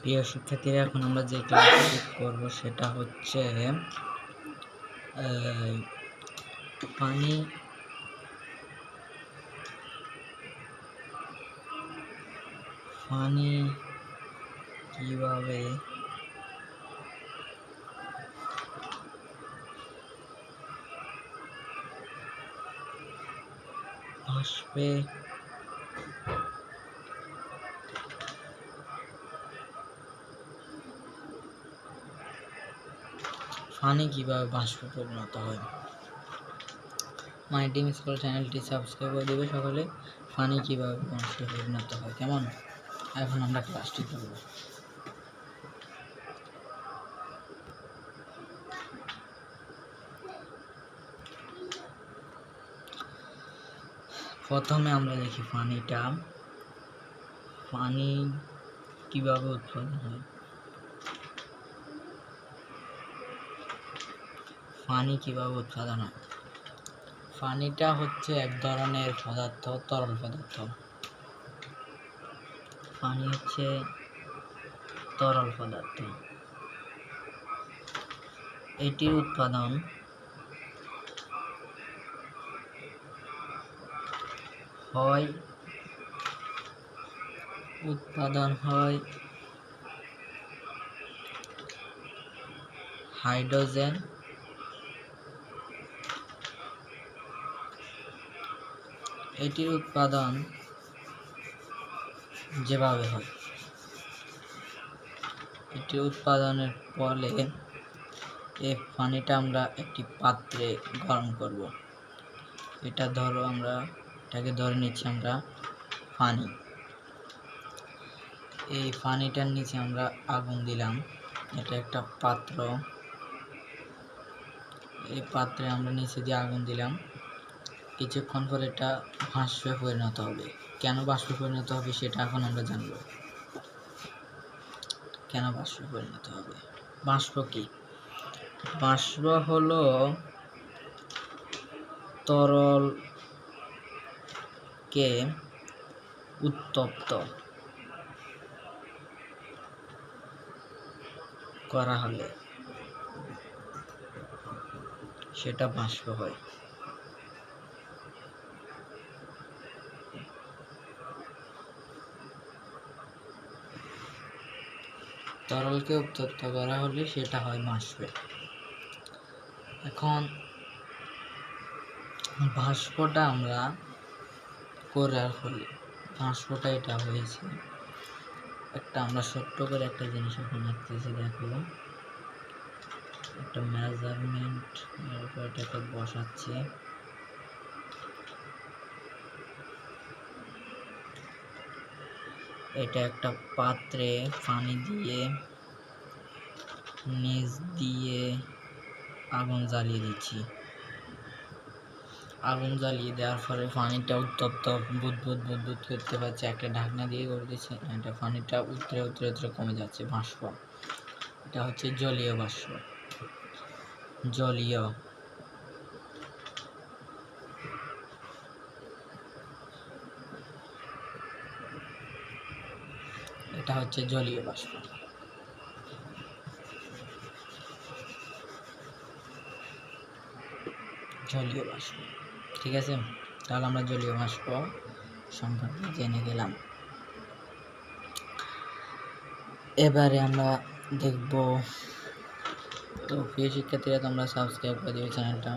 প্রিয় শিক্ষার্থীরা এখন আমরা যে ক্লাসটি করব সেটা হচ্ছে পানি পানি কীভাবে আসবে? ফানি কীভাবে বাষ্পে পরিণত হয় মাই টিম স্কুল চ্যানেলটি সাবস্ক্রাইব করে দেবে সকলে। ফানি কীভাবে বাষ্পে পরিণত হয়, কেমন? এখন আমরা ক্লাসটি করব প্রথমে আমরা দেখি পানিটা পানি কীভাবে উৎপন্ন হয়? পানি কীভাবে উৎপাদন হয়? পানিটা হচ্ছে এক ধরনের পদার্থ, তরল পদার্থ। পানি হচ্ছে তরল পদার্থ। এটির উৎপাদন হয় উৎপাদন হয় হাইড্রোজেন এটির উৎপাদন যেভাবে হয়, এটি উৎপাদনের ফলে এই পানিটা আমরা একটি পাত্রে গরম করব। এটা ধরো আমরা, এটাকে ধরে নিচ্ছি আমরা পানি। এই পানিটার নিচে আমরা আগুন দিলাম। এটা একটা পাত্র। এই পাত্রে আমরা নিচে দিয়ে আগুন দিলাম। কিছুক্ষণ পর এটা বাষ্পে পরিণত হবে। কেন বাষ্পে পরিণত হবে সেটা এখন আমরা জানব। কেন বাষ্পে পরিণত হবে? বাষ্প কি? বাষ্প হলো তরলকে উত্তপ্ত করা হলে সেটা বাষ্প হয়। তরলকে উত্তপ্ত করা হলে সেটা হয় বাষ্পে এখন বাষ্পটা আমরা করার ফলে বাষ্পটা এটা হয়েছে। একটা আমরা ছোট্ট করে একটা জিনিস এখন আঁকতেছি, দেখো। একটা মেজারমেন্ট এরপর এটাকে বসাচ্ছি। এটা একটা পাত্রে পানি দিয়ে, নিচ দিয়ে আগুন জ্বালিয়ে দিচ্ছি। আগুন জ্বালিয়ে দেওয়ার ফলে পানিটা উত্তপ্ত, বুদবুদ বুদবুদ করতে পারছে। একটা ঢাকনা দিয়ে করে দিচ্ছে, এটা পানিটা উতরে উতরে উতরে কমে যাচ্ছে, বাষ্প। এটা হচ্ছে জলীয় বাষ্প। জলীয় এটা হচ্ছে জলীয় বাষ্প। জলীয় বাষ্প, ঠিক আছে? তাহলে আমরা জলীয় বাষ্প সম্পর্কে জেনে গেলাম। এবারে আমরা দেখব, তো প্রিয় শিক্ষার্থীরা, তোমরা সাবস্ক্রাইব করে দিবে চ্যানেলটা।